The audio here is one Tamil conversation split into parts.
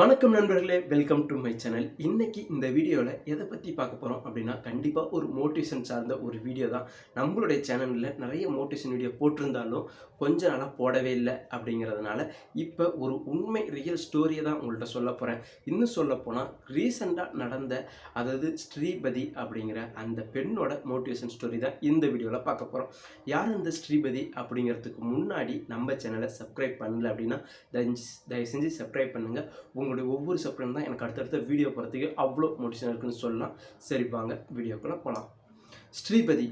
வணக்கம் நண்பர்களே வெல்கம் டு மை சேனல் இன்னைக்கு இந்த வீடியோவில் எதை பற்றி பார்க்க போகிறோம் அப்படின்னா கண்டிப்பாக ஒரு மோட்டிவேஷன் சார்ந்த ஒரு வீடியோ தான். நம்மளுடைய சேனலில் நிறைய மோட்டிவேஷன் வீடியோ போட்டிருந்தாலும் கொஞ்ச நாளாக போடவே இல்லை அப்படிங்கிறதுனால இப்போ ஒரு உண்மை ரியல் ஸ்டோரியை தான் உங்கள்கிட்ட சொல்ல போகிறேன் இன்னும் சொல்ல போனால் ரீசெண்டாக நடந்த அதாவது ஸ்ரீபதி அப்படிங்கிற அந்த பெண்ணோட மோட்டிவேஷன் ஸ்டோரி தான் இந்த வீடியோவில் பார்க்க போகிறோம் யார் இந்த ஸ்ரீபதி அப்படிங்கிறதுக்கு முன்னாடி நம்ம சேனலை சப்ஸ்கிரைப் பண்ணல அப்படின்னா தயவு தயவு செஞ்சு சப்ஸ்கிரைப் பண்ணுங்கள் உங்களுடைய ஒவ்வொரு சப்ஸ்கிரைப் தான் எனக்கு அடுத்தடுத்த வீடியோ போகிறதுக்கு அவ்வளோ மோட்டிவேஷன் இருக்குன்னு சொல்லலாம். சரி வாங்க வீடியோக்குள்ளே போகலாம் ஸ்ரீபதி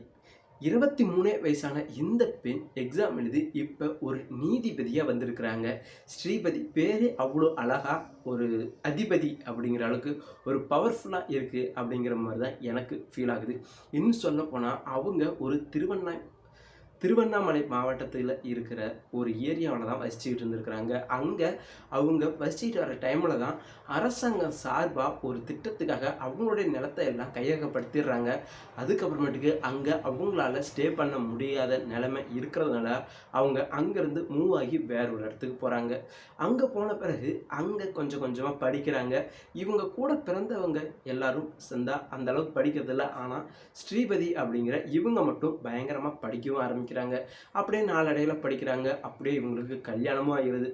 இருபத்தி மூணே வயசான இந்த பெண் எக்ஸாம் எழுதி இப்போ ஒரு நீதிபதியாக வந்திருக்கிறாங்க. ஸ்ரீபதி பேரே அவ்வளோ அழகாக ஒரு அதிபதி அப்படிங்கிற அளவுக்கு ஒரு பவர்ஃபுல்லாக இருக்குது அப்படிங்கிற மாதிரி தான் எனக்கு ஃபீல் ஆகுது. இன்னும் சொல்ல போனால் அவங்க ஒரு திருவண்ணா திருவண்ணாமலை மாவட்டத்தில் இருக்கிற ஒரு ஏரியாவில் தான் வசிச்சுக்கிட்டு இருந்திருக்கிறாங்க. அங்கே அவங்க வசிச்சுட்டு வர டைமில் தான் அரசாங்கம் சார்பாக ஒரு திட்டத்துக்காக அவங்களுடைய நிலத்தை எல்லாம் கையகப்படுத்திடுறாங்க. அதுக்கப்புறமேட்டுக்கு அங்கே அவங்களால ஸ்டே பண்ண முடியாத நிலைமை இருக்கிறதுனால அவங்க அங்கேருந்து மூவ் ஆகி வேற ஒரு இடத்துக்கு போகிறாங்க அங்கே போன பிறகு அங்கே கொஞ்சம் கொஞ்சமாக படிக்கிறாங்க. இவங்க கூட பிறந்தவங்க எல்லாரும் சேர்ந்தால் அந்தளவுக்கு படிக்கிறதில்ல. ஆனால் ஸ்ரீபதி அப்படிங்கிற இவங்க மட்டும் பயங்கரமாக படிக்கவும் ஆரம்பிக்கிறாங்க. அப்படியே நாளடைவில் படிக்கிறாங்க. அப்படியே இவங்களுக்கு கல்யாணமும் ஆகிடுது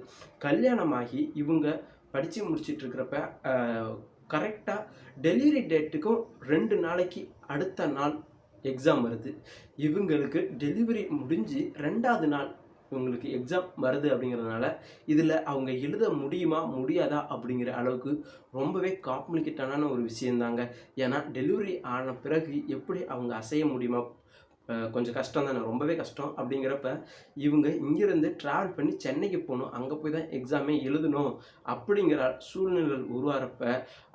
கல்யாணமாகி இவங்க படித்து முடிச்சிட்டு இருக்கிறப்ப கரெக்டாக டெலிவரி டேட்டுக்கும் ரெண்டு நாளைக்கு அடுத்த நாள் எக்ஸாம் வருது. இவங்களுக்கு டெலிவரி முடிஞ்சு ரெண்டாவது நாள் இவங்களுக்கு எக்ஸாம் வருது அப்படிங்கிறதுனால இதில் அவங்க எழுத முடியுமா முடியாதா அப்படிங்கிற அளவுக்கு ரொம்பவே காம்ப்ளிகேட்டான ஒரு விஷயந்தாங்க. ஏன்னா டெலிவரி ஆன பிறகு எப்படி அவங்க அசைய முடியுமா கொஞ்சம் கஷ்டம் தானே ரொம்பவே கஷ்டம் அப்படிங்கிறப்ப இவங்க இங்கேருந்து ட்ராவல் பண்ணி சென்னைக்கு போகணும். அங்கே போய் தான் எக்ஸாமே எழுதணும் அப்படிங்கிற சூழ்நிலைகள் உருவாகிறப்ப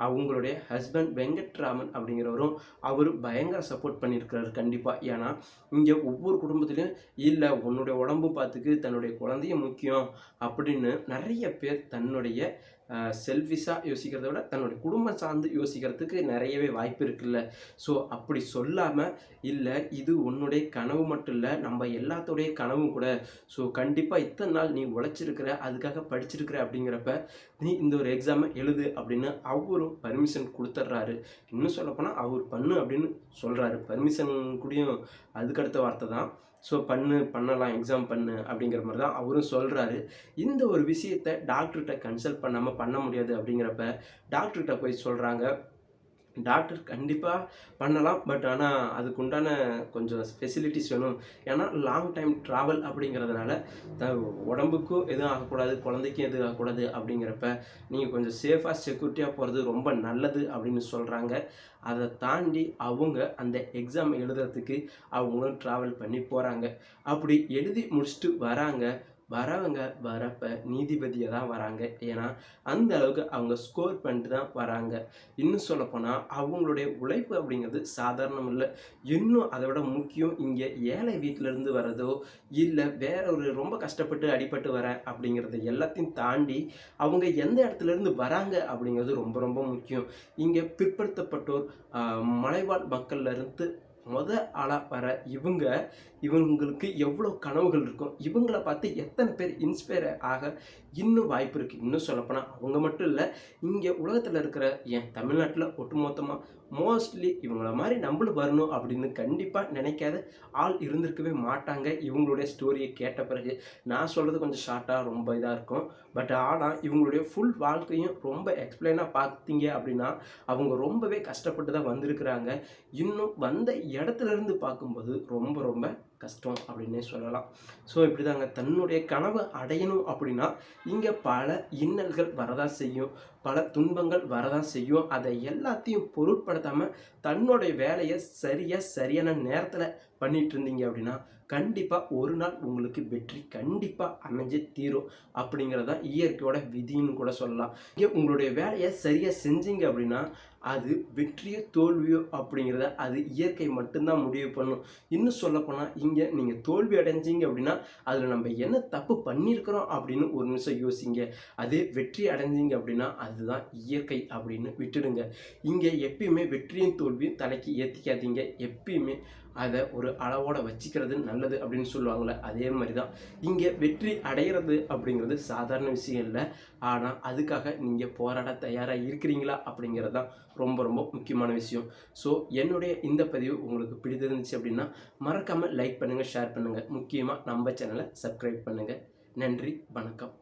அவங்களுடைய ஹஸ்பண்ட் வெங்கட்ராமன் அப்படிங்கிறவரும் அவர் பயங்கர சப்போர்ட் பண்ணியிருக்கிறாரு கண்டிப்பாக ஏன்னா இங்கே ஒவ்வொரு குடும்பத்துலேயும் இல்லை உன்னுடைய உடம்பு பார்த்துக்கு தன்னுடைய குழந்தைய முக்கியம் அப்படின்னு நிறைய பேர் தன்னுடைய செல்ஃபிஷாக யோசிக்கிறத விட தன்னுடைய குடும்பம் சார்ந்து யோசிக்கிறதுக்கு நிறையவே வாய்ப்பு இருக்குல்ல. ஸோ அப்படி சொல்லாமல் இல்லை இது உன்னுடைய கனவு மட்டும் இல்லை நம்ம எல்லாத்தோடைய கனவும் கூட. ஸோ கண்டிப்பாக இத்தனை நாள் நீ உழைச்சிருக்கிற அதுக்காக படிச்சிருக்கிற அப்படிங்கிறப்ப நீ இந்த ஒரு எக்ஸாமை எழுது அப்படின்னு அவரும் பர்மிஷன் கொடுத்துட்றாரு. இன்னும் சொல்லப்போனால் அவர் பண்ணு அப்படின்னு சொல்கிறாரு பர்மிஷன் கூடயும் அதுக்கடுத்த வார்த்தை தான். ஸோ பண்ணு பண்ணலாம் எக்ஸாம் பண்ணு அப்படிங்கிற மாதிரி தான் அவரும் சொல்கிறாரு இந்த ஒரு விஷயத்தை டாக்டர்கிட்ட கன்சல்ட் பண்ணாமல் பண்ண முடியாது அப்படிங்கிறப்ப டாக்டர்கிட்ட போய் சொல்கிறாங்க டாக்டர் கண்டிப்பாக பண்ணலாம். பட் ஆனால் அதுக்கு உண்டான கொஞ்சம் ஃபெசிலிட்டிஸ் வேணும். ஏன்னா லாங் டைம் ட்ராவல் அப்படிங்கிறதுனால த உடம்புக்கும் எதுவும் ஆகக்கூடாது குழந்தைக்கும் எதுவும் ஆகக்கூடாது அப்படிங்கிறப்ப நீங்கள் கொஞ்சம் சேஃபாக செக்யூரிட்டியாக போகிறது ரொம்ப நல்லது அப்படின்னு சொல்கிறாங்க அதை தாண்டி அவங்க அந்த எக்ஸாம் எழுதுறதுக்கு அவங்களும் ட்ராவல் பண்ணி போகிறாங்க அப்படி எழுதி முடிச்சுட்டு வராங்க. வரவங்க வரப்ப நீதிபதியை தான் வராங்க. ஏன்னா அந்த அளவுக்கு அவங்க ஸ்கோர் பண்ணிட்டு தான் வராங்க. இன்னும் சொல்லப்போனால் அவங்களுடைய உழைப்பு அப்படிங்கிறது சாதாரணம் இல்லை. இன்னும் அதை விட முக்கியம் இங்கே ஏழை வீட்டிலேருந்து வர்றதோ இல்லை வேற ஒரு ரொம்ப கஷ்டப்பட்டு அடிபட்டு வர அப்படிங்கிறது எல்லாத்தையும் தாண்டி அவங்க எந்த இடத்துல இருந்து வராங்க அப்படிங்கிறது ரொம்ப ரொம்ப முக்கியம். இங்கே பிற்படுத்தப்பட்டோர் மலைவாழ் மக்கள்லேருந்து முத ஆளாக வர இவங்க இவங்களுக்கு எவ்வளோ கனவுகள் இருக்கும் இவங்கள பார்த்து எத்தனை பேர் இன்ஸ்பயர் ஆக இன்னும் வாய்ப்பு இருக்குது இன்னும் சொல்லப்போனால் அவங்க மட்டும் இல்லை இங்கே உலகத்தில் இருக்கிற என் தமிழ்நாட்டில் ஒட்டுமொத்தமாக மோஸ்ட்லி இவங்கள மாதிரி நம்மளும் வரணும் அப்படின்னு கண்டிப்பாக நினைக்காத ஆள் இருந்திருக்கவே மாட்டாங்க. இவங்களுடைய ஸ்டோரியை கேட்ட பிறகு நான் சொல்கிறது கொஞ்சம் ஷார்ட்டாக ரொம்ப இதாக இருக்கும். பட் ஆனால் இவங்களுடைய ஃபுல் வாழ்க்கையும் ரொம்ப எக்ஸ்பிளைனாக பார்த்தீங்க அப்படின்னா அவங்க ரொம்பவே கஷ்டப்பட்டு தான் வந்திருக்கிறாங்க. இன்னும் வந்த இடத்துல இருந்து பார்க்கும்போது ரொம்ப ரொம்ப கஷ்டம் அப்படின்னே சொல்லலாம். ஸோ இப்படி தாங்க தன்னுடைய கனவை அடையணும் அப்படின்னா இங்கே பல இன்னல்கள் வரதான் செய்யும். பல துன்பங்கள் வரதான் செய்யும். அதை எல்லாத்தையும் பொருட்படுத்தாமல் தன்னுடைய வேலையை சரியாக சரியான நேரத்தில் பண்ணிட்டு இருந்தீங்க அப்படின்னா கண்டிப்பாக ஒரு நாள் உங்களுக்கு வெற்றி கண்டிப்பாக அமைஞ்சே தீரும் அப்படிங்கிறதா இயற்கையோட விதின்னு கூட சொல்லலாம். இங்கே உங்களுடைய வேலையை சரியாக செஞ்சீங்க அப்படின்னா அது வெற்றியோ தோல்வியோ அப்படிங்கிறத அது இயற்கை மட்டும்தான் முடிவு பண்ணும். இன்னும் சொல்லப்போனால் இங்கே நீங்கள் தோல்வி அடைஞ்சீங்க அப்படின்னா அதில் நம்ம என்ன தப்பு பண்ணியிருக்கிறோம் அப்படின்னு ஒரு நிமிஷம் யோசிங்க. அதே வெற்றி அடைஞ்சீங்க அப்படின்னா அதுதான் இயற்கை அப்படின்னு விட்டுடுங்க. இங்கே எப்பயுமே வெற்றியும் தோல்வியும் தலைக்கு ஏற்றிக்காதீங்க எப்பயுமே அதை ஒரு அளவோட வச்சுக்கிறது நல்லது அப்படின்னு சொல்லுவாங்கள்ல அதே மாதிரி தான் இங்கே வெற்றி அடையிறது அப்படிங்கிறது சாதாரண விஷயம் இல்லை. ஆனால் அதுக்காக நீங்கள் போராட தயாராக இருக்கிறீங்களா அப்படிங்கிறது தான் ரொம்ப ரொம்ப முக்கியமான விஷயம். ஸோ என்னுடைய இந்த பதிவு உங்களுக்கு பிடித்திருந்துச்சு அப்படின்னா மறக்காமல் லைக் பண்ணுங்கள் ஷேர் பண்ணுங்கள் முக்கியமாக நம்ம சேனலை சப்ஸ்கிரைப் பண்ணுங்கள் நன்றி வணக்கம்.